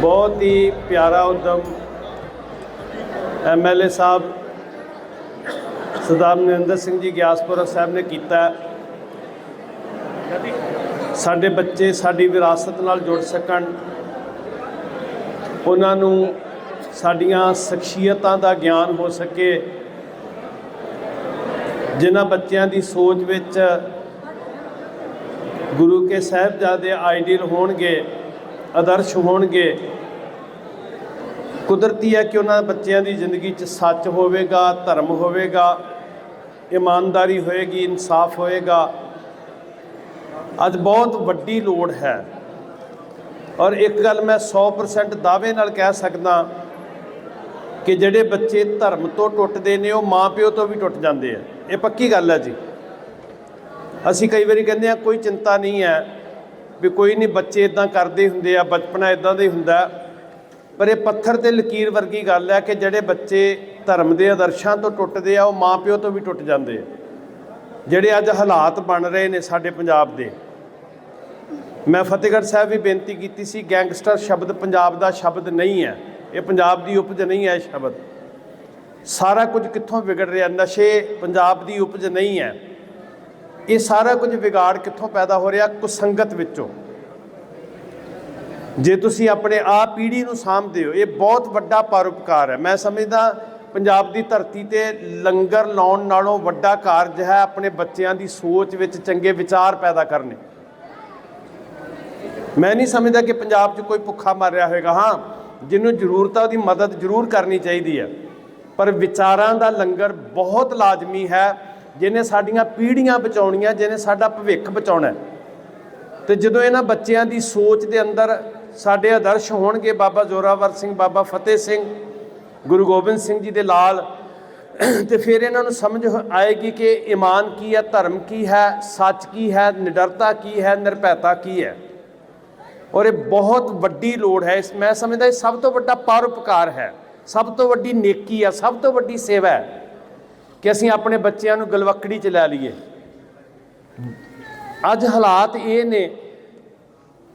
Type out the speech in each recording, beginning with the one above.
ਬਹੁਤ ਹੀ ਪਿਆਰਾ ਉਦਮ ਐਮਐਲਏ ਸਾਹਿਬ ਸਰਦਾਰ ਨਰਿੰਦਰ ਸਿੰਘ ਜੀ ਗਿਆਸਪੁਰਾ ਸਾਹਿਬ ਨੇ ਕੀਤਾ। ਸਾਡੇ ਬੱਚੇ ਸਾਡੀ ਵਿਰਾਸਤ ਨਾਲ ਜੁੜ ਸਕਣ। ਉਹਨਾਂ ਨੂੰ ਸਾਡੀਆਂ ਸ਼ਖਸੀਅਤਾਂ ਦਾ ਗਿਆਨ ਹੋ ਸਕੇ। ਜਿਨ੍ਹਾਂ ਬੱਚਿਆਂ ਦੀ ਸੋਚ ਵਿੱਚ ਗੁਰੂ ਕੇ ਸਾਹਿਬਜ਼ਾਦੇ ਆਈਡੀਅਲ ਹੋਣਗੇ। ਆਦਰਸ਼ ਹੋਣਗੇ। ਕੁਦਰਤੀ ਹੈ ਕਿ ਉਹਨਾਂ ਬੱਚਿਆਂ ਦੀ ਜ਼ਿੰਦਗੀ 'ਚ ਸੱਚ ਹੋਵੇਗਾ, ਧਰਮ ਹੋਵੇਗਾ, ਇਮਾਨਦਾਰੀ ਹੋਏਗੀ, ਇਨਸਾਫ ਹੋਏਗਾ। ਅੱਜ ਬਹੁਤ ਵੱਡੀ ਲੋੜ ਹੈ। ਔਰ ਇੱਕ ਗੱਲ ਮੈਂ 100% ਦਾਅਵੇ ਨਾਲ ਕਹਿ ਸਕਦਾ ਕਿ ਜਿਹੜੇ ਬੱਚੇ ਧਰਮ ਤੋਂ ਟੁੱਟਦੇ ਨੇ, ਉਹ ਮਾਪਿਓ ਤੋਂ ਵੀ ਟੁੱਟ ਜਾਂਦੇ ਆ। ਇਹ ਪੱਕੀ ਗੱਲ ਹੈ ਜੀ। ਅਸੀਂ ਕਈ ਵਾਰੀ ਕਹਿੰਦੇ ਆ ਕੋਈ ਚਿੰਤਾ ਨਹੀਂ ਹੈ। ਵੀ ਕੋਈ ਨਹੀਂ, ਬੱਚੇ ਇਦਾਂ ਕਰਦੇ ਹੁੰਦੇ ਆ, ਬਚਪਨਾ ਇਦਾਂ ਦਾ ਹੀ ਹੁੰਦਾ। ਪਰ ਇਹ ਪੱਥਰ ਤੇ ਲਕੀਰ ਵਰਗੀ ਗੱਲ ਹੈ ਕਿ ਜਿਹੜੇ ਬੱਚੇ ਧਰਮ ਦੇ ਆਦਰਸ਼ਾਂ ਤੋਂ ਟੁੱਟਦੇ ਆ, ਉਹ ਮਾਪਿਓ ਤੋਂ ਵੀ ਟੁੱਟ ਜਾਂਦੇ ਆ। ਜਿਹੜੇ ਅੱਜ ਹਾਲਾਤ ਬਣ ਰਹੇ ਨੇ ਸਾਡੇ ਪੰਜਾਬ ਦੇ। ਮੈਂ ਫਤਿਹਗੜ੍ਹ ਸਾਹਿਬ ਵੀ ਬੇਨਤੀ ਕੀਤੀ ਸੀ, ਗੈਂਗਸਟਰ ਸ਼ਬਦ ਪੰਜਾਬ ਦਾ ਸ਼ਬਦ ਨਹੀਂ ਹੈ। ਇਹ ਪੰਜਾਬ ਦੀ ਉਪਜ ਨਹੀਂ ਹੈ ਇਹ ਸ਼ਬਦ। ਸਾਰਾ ਕੁਝ ਕਿੱਥੋਂ ਵਿਗੜ ਰਿਹਾ? ਨਸ਼ੇ ਪੰਜਾਬ ਦੀ ਉਪਜ ਨਹੀਂ ਹੈ। ਇਹ ਸਾਰਾ ਕੁਝ ਵਿਗਾੜ ਕਿੱਥੋਂ ਪੈਦਾ ਹੋ ਰਿਹਾ? ਕੁਸੰਗਤ ਵਿੱਚੋਂ। ਜੇ ਤੁਸੀਂ ਆਪਣੇ ਆਪ ਪੀੜ੍ਹੀ ਨੂੰ ਸਾਂਭਦੇ ਹੋ, ਇਹ ਬਹੁਤ ਵੱਡਾ ਪਰਉਪਕਾਰ ਹੈ। ਮੈਂ ਸਮਝਦਾ ਪੰਜਾਬ ਦੀ ਧਰਤੀ ਤੇ ਲੰਗਰ ਲਾਉਣ ਨਾਲੋਂ ਵੱਡਾ ਕਾਰਜ ਹੈ ਆਪਣੇ ਬੱਚਿਆਂ ਦੀ ਸੋਚ ਵਿੱਚ ਚੰਗੇ ਵਿਚਾਰ ਪੈਦਾ ਕਰਨੇ। ਮੈਂ ਨਹੀਂ ਸਮਝਦਾ ਕਿ ਪੰਜਾਬ 'ਚ ਕੋਈ ਭੁੱਖਾ ਮਰ ਰਿਹਾ ਹੋਵੇਗਾ ਹਾਂ, ਜਿਹਨੂੰ ਜ਼ਰੂਰਤ ਆ ਉਹਦੀ ਮਦਦ ਜ਼ਰੂਰ ਕਰਨੀ ਚਾਹੀਦੀ ਹੈ। ਪਰ ਵਿਚਾਰਾਂ ਦਾ ਲੰਗਰ ਬਹੁਤ ਲਾਜ਼ਮੀ ਹੈ। ਜਿਹਨੇ ਸਾਡੀਆਂ ਪੀੜ੍ਹੀਆਂ ਬਚਾਉਣੀਆਂ, ਜਿਹਨੇ ਸਾਡਾ ਭਵਿੱਖ ਬਚਾਉਣਾ। ਹੈ। ਤੇ ਜਦੋਂ ਇਹਨਾਂ ਬੱਚਿਆਂ ਦੀ ਸੋਚ ਦੇ ਅੰਦਰ ਸਾਡੇ ਆਦਰਸ਼ ਹੋਣਗੇ, ਬਾਬਾ ਜ਼ੋਰਾਵਰ ਸਿੰਘ, ਬਾਬਾ ਫਤਿਹ ਸਿੰਘ, ਗੁਰੂ ਗੋਬਿੰਦ ਸਿੰਘ ਜੀ ਦੇ ਲਾਲ, ਤੇ ਫਿਰ ਇਹਨਾਂ ਨੂੰ ਸਮਝ ਹੋ- ਆਏਗੀ ਕਿ ਈਮਾਨ ਕੀ ਹੈ, ਧਰਮ ਕੀ ਹੈ, ਸੱਚ ਕੀ ਹੈ, ਨਿਡਰਤਾ ਕੀ ਹੈ, ਨਿਰਭੈਤਾ ਕੀ ਹੈ। ਔਰ ਇਹ ਬਹੁਤ ਵੱਡੀ ਲੋੜ ਹੈ। ਇਸ ਮੈਂ ਸਮਝਦਾ ਇਹ ਸਭ ਤੋਂ ਵੱਡਾ ਪਰਉਪਕਾਰ ਹੈ। ਸਭ ਤੋਂ ਵੱਡੀ ਨੇਕੀ ਹੈ। ਸਭ ਤੋਂ ਵੱਡੀ ਸੇਵਾ ਹੈ। ਕਿ ਅਸੀਂ ਆਪਣੇ ਬੱਚਿਆਂ ਨੂੰ ਗਲਵੱਕੜੀ 'ਚ ਲੈ ਲਈਏ। ਅੱਜ ਹਾਲਾਤ ਇਹ ਨੇ।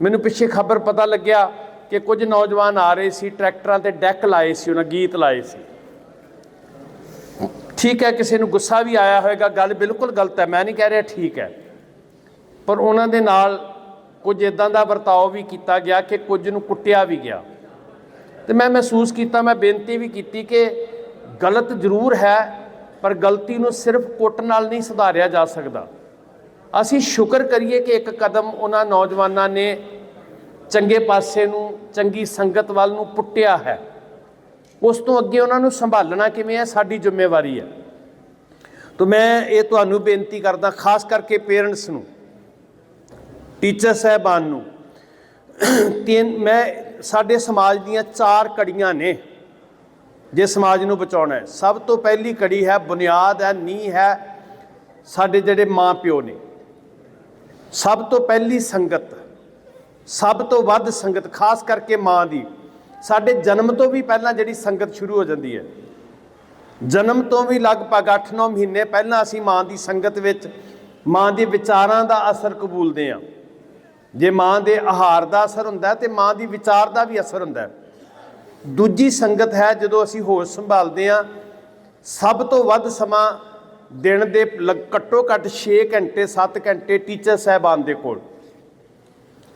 ਮੈਨੂੰ ਪਿੱਛੇ ਖਬਰ ਪਤਾ ਲੱਗਿਆ ਕਿ ਕੁਝ ਨੌਜਵਾਨ ਆ ਰਹੇ ਸੀ, ਟਰੈਕਟਰਾਂ ਤੇ ਡੈਕ ਲਾਏ ਸੀ, ਉਹਨਾਂ ਗੀਤ ਲਾਏ ਸੀ। ਠੀਕ ਹੈ, ਕਿਸੇ ਨੂੰ ਗੁੱਸਾ ਵੀ ਆਇਆ ਹੋਵੇਗਾ ਗੱਲ ਬਿਲਕੁਲ ਗਲਤ ਹੈ, ਮੈਂ ਨਹੀਂ ਕਹਿ ਰਿਹਾ ਠੀਕ ਹੈ। ਪਰ ਉਹਨਾਂ ਦੇ ਨਾਲ ਕੁਝ ਇਦਾਂ ਦਾ ਵਰਤਾਓ ਵੀ ਕੀਤਾ ਗਿਆ ਕਿ ਕੁਝ ਨੂੰ ਕੁੱਟਿਆ ਵੀ ਗਿਆ। ਤੇ ਮੈਂ ਮਹਿਸੂਸ ਕੀਤਾ, ਮੈਂ ਬੇਨਤੀ ਵੀ ਕੀਤੀ ਕਿ ਗਲਤ ਜ਼ਰੂਰ ਹੈ ਪਰ ਗਲਤੀ ਨੂੰ ਸਿਰਫ ਕੁੱਟ ਨਾਲ ਨਹੀਂ ਸੁਧਾਰਿਆ ਜਾ ਸਕਦਾ। ਅਸੀਂ ਸ਼ੁਕਰ ਕਰੀਏ ਕਿ ਇੱਕ ਕਦਮ ਉਹਨਾਂ ਨੌਜਵਾਨਾਂ ਨੇ ਚੰਗੇ ਪਾਸੇ ਨੂੰ, ਚੰਗੀ ਸੰਗਤ ਵੱਲ ਨੂੰ ਪੁੱਟਿਆ ਹੈ। ਉਸ ਤੋਂ ਅੱਗੇ ਉਹਨਾਂ ਨੂੰ ਸੰਭਾਲਣਾ ਕਿਵੇਂ ਹੈ, ਸਾਡੀ ਜ਼ਿੰਮੇਵਾਰੀ ਹੈ। ਤਾਂ ਮੈਂ ਇਹ ਤੁਹਾਨੂੰ ਬੇਨਤੀ ਕਰਦਾ, ਖਾਸ ਕਰਕੇ ਪੇਰੈਂਟਸ ਨੂੰ, ਟੀਚਰ ਸਹਿਬਾਨ ਨੂੰ। ਤਿੰਨ, ਮੈਂ, ਸਾਡੇ ਸਮਾਜ ਦੀਆਂ ਚਾਰ ਕੜੀਆਂ ਨੇ। ਜੇ ਸਮਾਜ ਨੂੰ ਬਚਾਉਣਾ ਹੈ। ਸਭ ਤੋਂ ਪਹਿਲੀ ਕੜੀ ਹੈ, ਬੁਨਿਆਦ ਹੈ, ਨੀਂਹ ਹੈ, ਸਾਡੇ ਜਿਹੜੇ ਮਾਂ ਪਿਓ ਨੇ। ਸਭ ਤੋਂ ਪਹਿਲੀ ਸੰਗਤ, ਸਭ ਤੋਂ ਵੱਧ ਸੰਗਤ, ਖਾਸ ਕਰਕੇ ਮਾਂ ਦੀ, ਸਾਡੇ ਜਨਮ ਤੋਂ ਵੀ ਪਹਿਲਾਂ ਜਿਹੜੀ ਸੰਗਤ ਸ਼ੁਰੂ ਹੋ ਜਾਂਦੀ ਹੈ। ਜਨਮ ਤੋਂ ਵੀ ਲਗਭਗ 8-9 ਮਹੀਨੇ ਪਹਿਲਾਂ ਅਸੀਂ ਮਾਂ ਦੀ ਸੰਗਤ ਵਿੱਚ, ਮਾਂ ਦੇ ਵਿਚਾਰਾਂ ਦਾ ਅਸਰ ਕਬੂਲਦੇ ਹਾਂ। ਜੇ ਮਾਂ ਦੇ ਆਹਾਰ ਦਾ ਅਸਰ ਹੁੰਦਾ ਹੈ ਤੇ ਮਾਂ ਦੀ ਵਿਚਾਰ ਦਾ ਵੀ ਅਸਰ ਹੁੰਦਾ ਹੈ। ਦੂਜੀ ਸੰਗਤ ਹੈ ਜਦੋਂ ਅਸੀਂ ਹੋਸ਼ ਸੰਭਾਲਦੇ ਹਾਂ, ਸਭ ਤੋਂ ਵੱਧ ਸਮਾਂ ਦਿਨ ਦੇ ਲਗ- ਘੱਟੋ ਘੱਟ 6 ਘੰਟੇ 7 ਘੰਟੇ ਟੀਚਰ ਸਾਹਿਬਾਨ ਦੇ ਕੋਲ।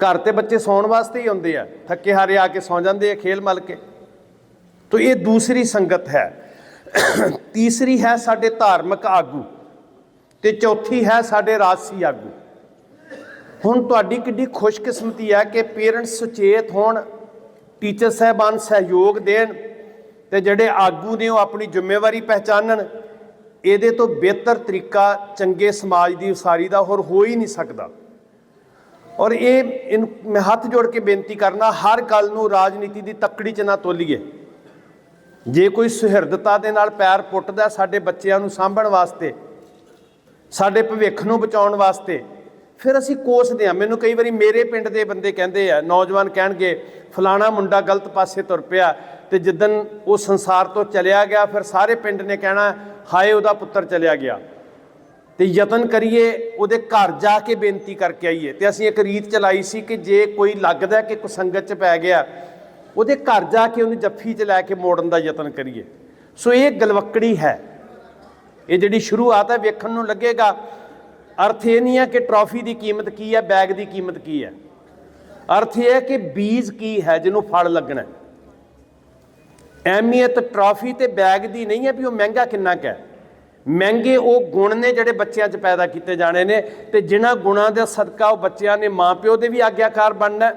ਘਰ ਤੇ ਬੱਚੇ ਸੌਣ ਵਾਸਤੇ ਹੀ ਆਉਂਦੇ ਆ, ਥੱਕੇ ਹਾਰੇ ਆ ਕੇ ਸੌ ਜਾਂਦੇ ਆ ਖੇਲ ਮਲ ਕੇ। ਤੋ ਇਹ ਦੂਸਰੀ ਸੰਗਤ ਹੈ। ਤੀਸਰੀ ਹੈ ਸਾਡੇ ਧਾਰਮਿਕ ਆਗੂ ਤੇ ਚੌਥੀ ਹੈ ਸਾਡੇ ਰਾਜਸੀ ਆਗੂ। ਹੁਣ ਤੁਹਾਡੀ ਕਿੱਡੀ ਖੁਸ਼ਕਿਸਮਤੀ ਹੈ ਕਿ ਪੇਰੈਂਟਸ ਸੁਚੇਤ ਹੋਣ ਟੀਚਰ ਸਹਿਬਾਨ ਸਹਿਯੋਗ ਦੇਣ ਤੇ ਜਿਹੜੇ ਆਗੂ ਨੇ ਉਹ ਆਪਣੀ ਜ਼ਿੰਮੇਵਾਰੀ ਪਹਿਚਾਨਣ, ਇਹਦੇ ਤੋਂ ਬਿਹਤਰ ਤਰੀਕਾ ਚੰਗੇ ਸਮਾਜ ਦੀ ਉਸਾਰੀ ਦਾ ਹੋਰ ਹੋ ਹੀ ਨਹੀਂ ਸਕਦਾ। ਔਰ ਇਹ ਇਹਨੂੰ ਮੈਂ ਹੱਥ ਜੋੜ ਕੇ ਬੇਨਤੀ ਕਰਨਾ, ਹਰ ਗੱਲ ਨੂੰ ਰਾਜਨੀਤੀ ਦੀ ਤੱਕੜੀ 'ਚ ਨਾ ਤੋਲੀਏ। ਜੇ ਕੋਈ ਸੁਹਿਰਦਤਾ ਦੇ ਨਾਲ ਪੈਰ ਪੁੱਟਦਾ ਸਾਡੇ ਬੱਚਿਆਂ ਨੂੰ ਸਾਂਭਣ ਵਾਸਤੇ, ਸਾਡੇ ਭਵਿੱਖ ਨੂੰ ਬਚਾਉਣ ਵਾਸਤੇ ਫਿਰ ਅਸੀਂ ਕੋਸਦੇ ਆ ਮੈਨੂੰ ਕਈ ਵਾਰੀ ਮੇਰੇ ਪਿੰਡ ਦੇ ਬੰਦੇ ਕਹਿੰਦੇ ਆ, ਨੌਜਵਾਨ ਕਹਿਣਗੇ, ਫਲਾਣਾ ਮੁੰਡਾ ਗਲਤ ਪਾਸੇ ਤੁਰ ਪਿਆ ਤੇ ਜਿੱਦਨ ਉਹ ਸੰਸਾਰ ਤੋਂ ਚਲਿਆ ਗਿਆ, ਫਿਰ ਸਾਰੇ ਪਿੰਡ ਨੇ ਕਹਿਣਾ, ਹਾਏ ਉਹਦਾ ਪੁੱਤਰ ਚਲਿਆ ਗਿਆ। ਤੇ ਯਤਨ ਕਰੀਏ, ਉਹਦੇ ਘਰ ਜਾ ਕੇ ਬੇਨਤੀ ਕਰਕੇ ਆਈਏ। ਤੇ ਅਸੀਂ ਇੱਕ ਰੀਤ ਚਲਾਈ ਸੀ ਕਿ ਜੇ ਕੋਈ ਲੱਗਦਾ ਕਿ ਕੁਸੰਗਤ ਚ ਪੈ ਗਿਆ, ਉਹਦੇ ਘਰ ਜਾ ਕੇ ਉਹਨੂੰ ਜੱਫੀ 'ਚ ਲੈ ਕੇ ਮੋੜਨ ਦਾ ਯਤਨ ਕਰੀਏ। ਸੋ ਇਹ ਗਲਵੱਕੜੀ ਹੈ। ਇਹ ਜਿਹੜੀ ਸ਼ੁਰੂਆਤ ਹੈ, ਵੇਖਣ ਨੂੰ ਲੱਗੇਗਾ ਅਰਥ ਇਹ ਨਹੀਂ ਹੈ ਕਿ ਟਰਾਫੀ ਦੀ ਕੀਮਤ ਕੀ ਹੈ ਬੈਗ ਦੀ ਕੀਮਤ ਕੀ ਹੈ। ਅਰਥ ਇਹ ਹੈ ਕਿ ਬੀਜ ਕੀ ਹੈ, ਜਿਹਨੂੰ ਫਲ ਲੱਗਣਾ ਹੈ। ਅਹਿਮੀਅਤ ਟਰਾਫੀ ਤੇ ਬੈਗ ਦੀ ਨਹੀਂ ਹੈ ਵੀ ਉਹ ਮਹਿੰਗਾ ਕਿੰਨਾ ਕੁ ਹੈ। ਮਹਿੰਗੇ ਉਹ ਗੁਣ ਨੇ ਜਿਹੜੇ ਬੱਚਿਆਂ 'ਚ ਪੈਦਾ ਕੀਤੇ ਜਾਣੇ ਨੇ ਤੇ ਜਿਨ੍ਹਾਂ ਗੁਣਾਂ ਦੇ ਸਦਕਾ ਉਹ ਬੱਚਿਆਂ ਨੇ ਮਾਪਿਓ ਦੇ ਵੀ ਆਗਿਆਕਾਰ ਬਣਨਾ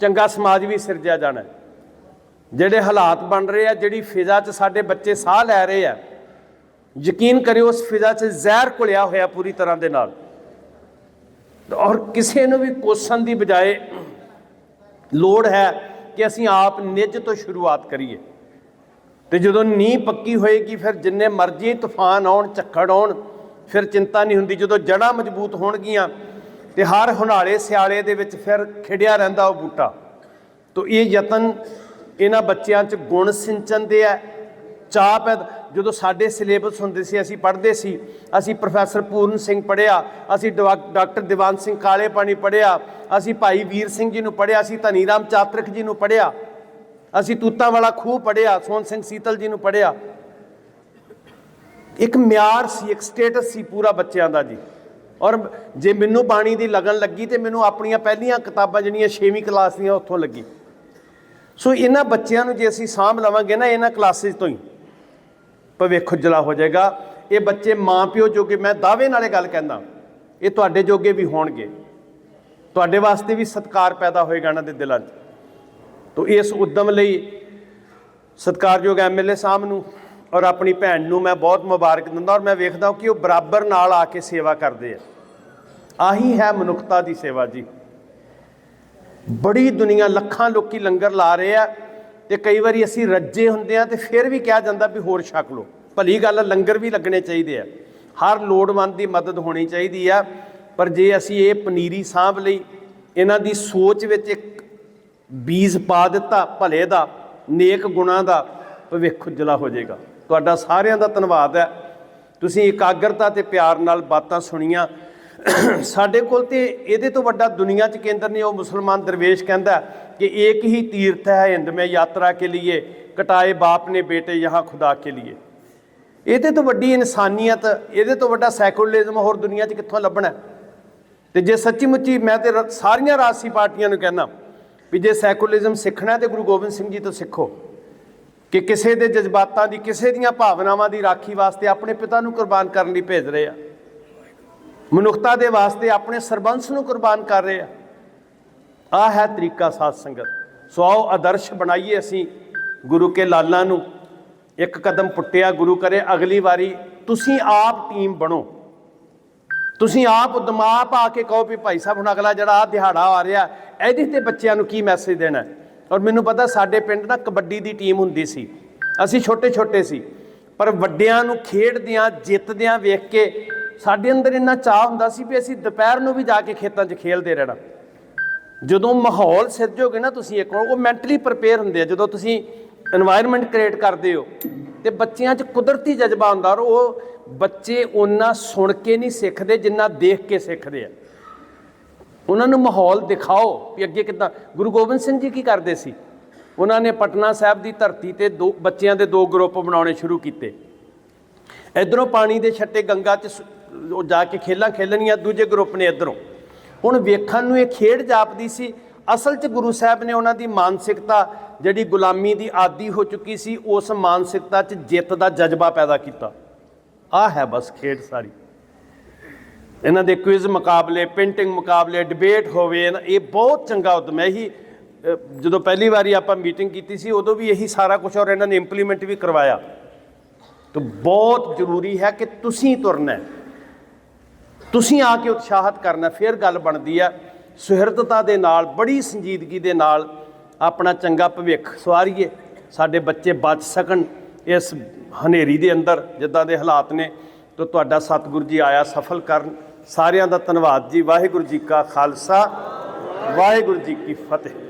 ਚੰਗਾ ਸਮਾਜ ਵੀ ਸਿਰਜਿਆ ਜਾਣਾ ਜਿਹੜੇ ਹਾਲਾਤ ਬਣ ਰਹੇ ਆ, ਜਿਹੜੀ ਫਿਜ਼ਾ 'ਚ ਸਾਡੇ ਬੱਚੇ ਸਾਹ ਲੈ ਰਹੇ ਆ ਯਕੀਨ ਕਰਿਓ, ਉਸ ਫਿਜ਼ਾ 'ਚ ਜ਼ਹਿਰ ਘੁਲਿਆ ਹੋਇਆ ਪੂਰੀ ਤਰ੍ਹਾਂ ਦੇ ਨਾਲ। ਔਰ ਕਿਸੇ ਨੂੰ ਵੀ ਕੋਸਣ ਦੀ ਬਜਾਏ ਲੋੜ ਹੈ ਕਿ ਅਸੀਂ ਆਪ ਨਿੱਜ ਤੋਂ ਸ਼ੁਰੂਆਤ ਕਰੀਏ। ਤੇ ਜਦੋਂ ਨੀਂਹ ਪੱਕੀ ਹੋਏਗੀ, ਫਿਰ ਜਿੰਨੇ ਮਰਜ਼ੀ ਤੂਫਾਨ ਆਉਣ, ਝੱਖੜ ਆਉਣ, ਫਿਰ ਚਿੰਤਾ ਨਹੀਂ ਹੁੰਦੀ। ਜਦੋਂ ਜੜਾਂ ਮਜ਼ਬੂਤ ਹੋਣਗੀਆਂ ਤੇ ਹਰ ਹੁਨਾਲੇ ਸਿਆਲੇ ਦੇ ਵਿੱਚ ਫਿਰ ਖਿੜਿਆ ਰਹਿੰਦਾ ਉਹ ਬੂਟਾ। ਤੋ ਇਹ ਯਤਨ ਇਹਨਾਂ ਬੱਚਿਆਂ 'ਚ ਗੁਣ ਸਿੰਚਣ ਦੇ ਹੈ ਚਾਹ ਪੈਦਾ ਜਦੋਂ ਸਾਡੇ ਸਿਲੇਬਸ ਹੁੰਦੇ ਸੀ, ਅਸੀਂ ਪੜ੍ਹਦੇ ਸੀ। ਅਸੀਂ ਪ੍ਰੋਫੈਸਰ ਪੂਰਨ ਸਿੰਘ ਪੜ੍ਹਿਆ, ਅਸੀਂ ਡਵਾ- ਡਾਕਟਰ ਦੀਵਾਨ ਸਿੰਘ ਕਾਲੇ ਪਾਣੀ ਪੜ੍ਹਿਆ, ਅਸੀਂ ਭਾਈ ਵੀਰ ਸਿੰਘ ਜੀ ਨੂੰ ਪੜ੍ਹਿਆ, ਅਸੀਂ ਧਨੀਰਾਮ ਚਾਤਰਕ ਜੀ ਨੂੰ ਪੜ੍ਹਿਆ, ਅਸੀਂ ਤੂਤਾਂ ਵਾਲਾ ਖੂਹ ਪੜ੍ਹਿਆ, ਸੋਹਣ ਸਿੰਘ ਸੀਤਲ ਜੀ ਨੂੰ ਪੜ੍ਹਿਆ। ਇੱਕ ਮਿਆਰ ਸੀ, ਇੱਕ ਸਟੇਟਸ ਸੀ ਪੂਰਾ ਬੱਚਿਆਂ ਦਾ ਜੀ। ਔਰ ਜੇ ਮੈਨੂੰ ਬਾਣੀ ਦੀ ਲਗਨ ਲੱਗੀ ਤੇ ਮੈਨੂੰ ਆਪਣੀਆਂ ਪਹਿਲੀਆਂ ਕਿਤਾਬਾਂ ਜਿਹੜੀਆਂ 6ਵੀਂ ਕਲਾਸ ਦੀਆਂ ਉੱਥੋਂ ਲੱਗੀ। ਸੋ ਇਹਨਾਂ ਬੱਚਿਆਂ ਨੂੰ ਜੇ ਅਸੀਂ ਸਾਂਭ ਲਵਾਂਗੇ ਨਾ ਇਹਨਾਂ ਕਲਾਸਿਸ ਤੋਂ ਹੀ। ਭਵਿੱਖ ਉਜਲਾ ਹੋ ਜਾਏਗਾ। ਇਹ ਬੱਚੇ ਮਾਂ ਪਿਓ ਜੋਗੇ ਮੈਂ ਦਾਅਵੇ ਨਾਲੇ ਗੱਲ ਕਹਿੰਦਾ। ਇਹ ਤੁਹਾਡੇ ਜੋਗੇ ਵੀ ਹੋਣਗੇ। ਤੁਹਾਡੇ ਵਾਸਤੇ ਵੀ ਸਤਿਕਾਰ ਪੈਦਾ ਹੋਏਗਾ ਇਹਨਾਂ ਦੇ ਦਿਲਾਂ 'ਚ। ਤੋ ਇਸ ਉਦਮ ਲਈ ਸਤਿਕਾਰਯੋਗ ਐਮਐਲਏ ਸਾਹਿਬ ਨੂੰ ਔਰ ਆਪਣੀ ਭੈਣ ਨੂੰ ਮੈਂ ਬਹੁਤ ਮੁਬਾਰਕ ਦਿੰਦਾ ਔਰ ਮੈਂ ਵੇਖਦਾ ਕਿ ਉਹ ਬਰਾਬਰ ਨਾਲ ਆ ਕੇ ਸੇਵਾ ਕਰਦੇ ਆ। ਆਹੀ ਹੈ ਮਨੁੱਖਤਾ ਦੀ ਸੇਵਾ ਜੀ। ਬੜੀ ਦੁਨੀਆ ਲੱਖਾਂ ਲੋਕੀ ਲੰਗਰ ਲਾ ਰਹੇ ਆ। ਤੇ ਕਈ ਵਾਰੀ ਅਸੀਂ ਰੱਜੇ ਹੁੰਦੇ ਆ ਤੇ ਫਿਰ ਵੀ ਕਿਹਾ ਜਾਂਦਾ ਵੀ ਹੋਰ ਛਕ ਲਓ। ਭਲੀ ਗੱਲ ਲੰਗਰ ਵੀ ਲੱਗਣੇ ਚਾਹੀਦੇ ਆ। ਹਰ ਲੋੜਵੰਦ ਦੀ ਮਦਦ ਹੋਣੀ ਚਾਹੀਦੀ ਆ। ਪਰ ਜੇ ਅਸੀਂ ਇਹ ਪਨੀਰੀ ਸਾਂਭ ਲਈ, ਇਹਨਾਂ ਦੀ ਸੋਚ ਵਿੱਚ ਇੱਕ ਬੀਜ ਪਾ ਦਿੱਤਾ, ਭਲੇ ਦਾ, ਨੇਕ ਗੁਣਾ ਦਾ, ਭਵਿੱਖ ਉਜਲਾ ਹੋ ਜਾਏਗਾ। ਤੁਹਾਡਾ ਸਾਰਿਆਂ ਦਾ ਧੰਨਵਾਦ ਹੈ। ਤੁਸੀਂ ਇਕਾਗਰਤਾ ਤੇ ਪਿਆਰ ਨਾਲ ਬਾਤਾਂ ਸੁਣੀਆਂ। ਸਾਡੇ ਕੋਲ ਤੇ ਇਹਦੇ ਤੋਂ ਵੱਡਾ ਦੁਨੀਆ 'ਚ ਕੇਂਦਰ ਨਹੀਂ, ਉਹ ਮੁਸਲਮਾਨ ਦਰਵੇਸ਼ ਕਹਿੰਦਾ ਕਿ ਇੱਕ ਹੀ ਤੀਰਥ ਹੈ ਹਿੰਦ, ਮੇ ਯਾਤਰਾ ਕੇ ਲਈ ਕਟਾਏ ਬਾਪ ਨੇ ਬੇਟੇ ਯਹਾਂ ਖੁਦਾ ਕੇ ਲਈ ਇਹਦੇ ਤੋਂ ਵੱਡੀ ਇਨਸਾਨੀਅਤ, ਇਹਦੇ ਤੋਂ ਵੱਡਾ ਸੈਕੂਲਰਿਜ਼ਮ ਹੋਰ ਦੁਨੀਆ 'ਚ ਕਿੱਥੋਂ ਲੱਭਣਾ? ਤੇ ਜੇ ਸੱਚੀ ਮੁੱਚੀ ਮੈਂ ਤੇ ਸਾਰੀਆਂ ਰਾਜਸੀ ਪਾਰਟੀਆਂ ਨੂੰ ਕਹਿੰਦਾ ਵੀ ਜੇ ਸੈਕੂਲਰਿਜ਼ਮ ਸਿੱਖਣਾ ਤੇ ਗੁਰੂ ਗੋਬਿੰਦ ਸਿੰਘ ਜੀ ਤੋਂ ਸਿੱਖੋ। ਕਿ ਕਿਸੇ ਦੇ ਜਜ਼ਬਾਤਾਂ ਦੀ, ਕਿਸੇ ਦੀਆਂ ਭਾਵਨਾਵਾਂ ਦੀ ਰਾਖੀ ਵਾਸਤੇ ਆਪਣੇ ਪਿਤਾ ਨੂੰ ਕੁਰਬਾਨ ਕਰਨ ਲਈ ਭੇਜ ਰਹੇ ਆ। ਮਨੁੱਖਤਾ ਦੇ ਵਾਸਤੇ ਆਪਣੇ ਸਰਬੰਸ ਨੂੰ ਕੁਰਬਾਨ ਕਰ ਰਹੇ ਆ। ਆ ਹੈ ਤਰੀਕਾ ਸਾਧ ਸੰਗਤ। ਸੋ ਆਓ ਆਦਰਸ਼ ਬਣਾਈਏ ਅਸੀਂ ਗੁਰੂ ਕੇ ਲਾਲਾਂ ਨੂੰ। ਇੱਕ ਕਦਮ ਪੁੱਟਿਆ ਗੁਰੂ ਕਰੇ, ਅਗਲੀ ਵਾਰੀ ਤੁਸੀਂ ਆਪ ਟੀਮ ਬਣੋ। ਤੁਸੀਂ ਆਪ ਦਿਮਾਗ ਆ ਕੇ ਕਹੋ ਵੀ ਭਾਈ ਸਾਹਿਬ, ਹੁਣ ਅਗਲਾ ਜਿਹੜਾ ਆ ਦਿਹਾੜਾ ਆ ਰਿਹਾ, ਇਹਦੇ ਤੇ ਬੱਚਿਆਂ ਨੂੰ ਕੀ ਮੈਸੇਜ ਦੇਣਾ? ਔਰ ਮੈਨੂੰ ਪਤਾ ਸਾਡੇ ਪਿੰਡ ਨਾ ਕਬੱਡੀ ਦੀ ਟੀਮ ਹੁੰਦੀ ਸੀ। ਅਸੀਂ ਛੋਟੇ ਛੋਟੇ ਸੀ। ਪਰ ਵੱਡਿਆਂ ਨੂੰ ਖੇਡਦਿਆਂ, ਜਿੱਤਦਿਆਂ ਵੇਖ ਕੇ ਸਾਡੇ ਅੰਦਰ ਇੰਨਾ ਚਾਹ ਹੁੰਦਾ ਸੀ ਵੀ ਅਸੀਂ ਦੁਪਹਿਰ ਨੂੰ ਵੀ ਜਾ ਕੇ ਖੇਤਾਂ 'ਚ ਖੇਲਦੇ ਰਹਿਣਾ। ਜਦੋਂ ਮਾਹੌਲ ਸਿਰਜੋਗੇ ਨਾ ਤੁਸੀਂ ਇੱਕ ਉਹ ਮੈਂਟਲੀ ਪ੍ਰਪੇਅਰ ਹੁੰਦੇ ਆ, ਜਦੋਂ ਤੁਸੀਂ এনवायरमेंट ਕ੍ਰੀਏਟ ਕਰਦੇ ਹੋ ਤੇ ਬੱਚਿਆਂ 'ਚ ਕੁਦਰਤੀ ਜਜ਼ਬਾ ਹੁੰਦਾ ਔਰ ਉਹ ਬੱਚੇ ਉਹਨਾਂ ਸੁਣ ਕੇ ਨਹੀਂ ਸਿੱਖਦੇ ਜਿੰਨਾ ਦੇਖ ਕੇ ਸਿੱਖਦੇ ਆ। ਉਹਨਾਂ ਨੂੰ ਮਾਹੌਲ ਦਿਖਾਓ ਵੀ ਅੱਗੇ ਕਿਦਾਂ। ਗੁਰੂ ਗੋਬਿੰਦ ਸਿੰਘ ਜੀ ਕੀ ਕਰਦੇ ਸੀ? ਉਹਨਾਂ ਨੇ ਪਟਨਾ ਸਾਹਿਬ ਦੀ ਧਰਤੀ ਤੇ ਦੋ ਬੱਚਿਆਂ ਦੇ ਦੋ ਗਰੁੱਪ ਬਣਾਉਣੇ ਸ਼ੁਰੂ ਕੀਤੇ। ਇਧਰੋਂ ਪਾਣੀ ਦੇ ਛੱਟੇ ਗੰਗਾ 'ਚ ਉਹ ਜਾ ਕੇ ਖੇਲਾਂ ਖੇਲਣੀਆਂ ਦੂਜੇ ਗਰੁੱਪ ਨੇ ਇਧਰੋਂ। ਹੁਣ ਵੇਖਣ ਨੂੰ ਇਹ ਖੇਡ ਜਾਪਦੀ ਸੀ, ਅਸਲ 'ਚ ਗੁਰੂ ਸਾਹਿਬ ਨੇ ਉਹਨਾਂ ਦੀ ਮਾਨਸਿਕਤਾ, ਜਿਹੜੀ ਗੁਲਾਮੀ ਦੀ ਆਦੀ ਹੋ ਚੁੱਕੀ ਸੀ, ਉਸ ਮਾਨਸਿਕਤਾ 'ਚ ਜਿੱਤ ਦਾ ਜਜ਼ਬਾ ਪੈਦਾ ਕੀਤਾ। ਆ ਹੈ ਬਸ ਖੇਡ ਸਾਰੀ। ਇਹਨਾਂ ਦੇ ਕੁਇਜ਼ ਮੁਕਾਬਲੇ ਪੇਂਟਿੰਗ ਮੁਕਾਬਲੇ ਡਿਬੇਟ ਹੋਵੇ ਇਹ ਬਹੁਤ ਚੰਗਾ ਉਦਮ ਹੈ। ਇਹੀ ਜਦੋਂ ਪਹਿਲੀ ਵਾਰੀ ਆਪਾਂ ਮੀਟਿੰਗ ਕੀਤੀ ਸੀ, ਉਦੋਂ ਵੀ ਇਹੀ ਸਾਰਾ ਕੁਝ ਔਰ ਇਹਨਾਂ ਨੇ ਇੰਪਲੀਮੈਂਟ ਵੀ ਕਰਵਾਇਆ। ਤਾਂ ਬਹੁਤ ਜ਼ਰੂਰੀ ਹੈ ਕਿ ਤੁਸੀਂ ਤੁਰਨਾ ਹੈ। ਤੁਸੀਂ ਆ ਕੇ ਉਤਸ਼ਾਹਤ ਕਰਨਾ, ਫਿਰ ਗੱਲ ਬਣਦੀ ਹੈ ਸੁਹਿਰਦਤਾ ਦੇ ਨਾਲ, ਬੜੀ ਸੰਜੀਦਗੀ ਦੇ ਨਾਲ ਆਪਣਾ ਚੰਗਾ ਭਵਿੱਖ ਸਵਾਰੀਏ। ਸਾਡੇ ਬੱਚੇ ਬਚ ਸਕਣ ਇਸ ਹਨੇਰੀ ਦੇ ਅੰਦਰ, ਜਿੱਦਾਂ ਦੇ ਹਾਲਾਤ ਨੇ, ਤਾਂ ਤੁਹਾਡਾ ਸਤਿਗੁਰੂ ਜੀ ਆਇਆ ਸਫਲ ਕਰਨ। ਸਾਰਿਆਂ ਦਾ ਧੰਨਵਾਦ ਜੀ। ਵਾਹਿਗੁਰੂ ਜੀ ਕਾ ਖਾਲਸਾ, ਵਾਹਿਗੁਰੂ ਜੀ ਕੀ ਫਤਿਹ।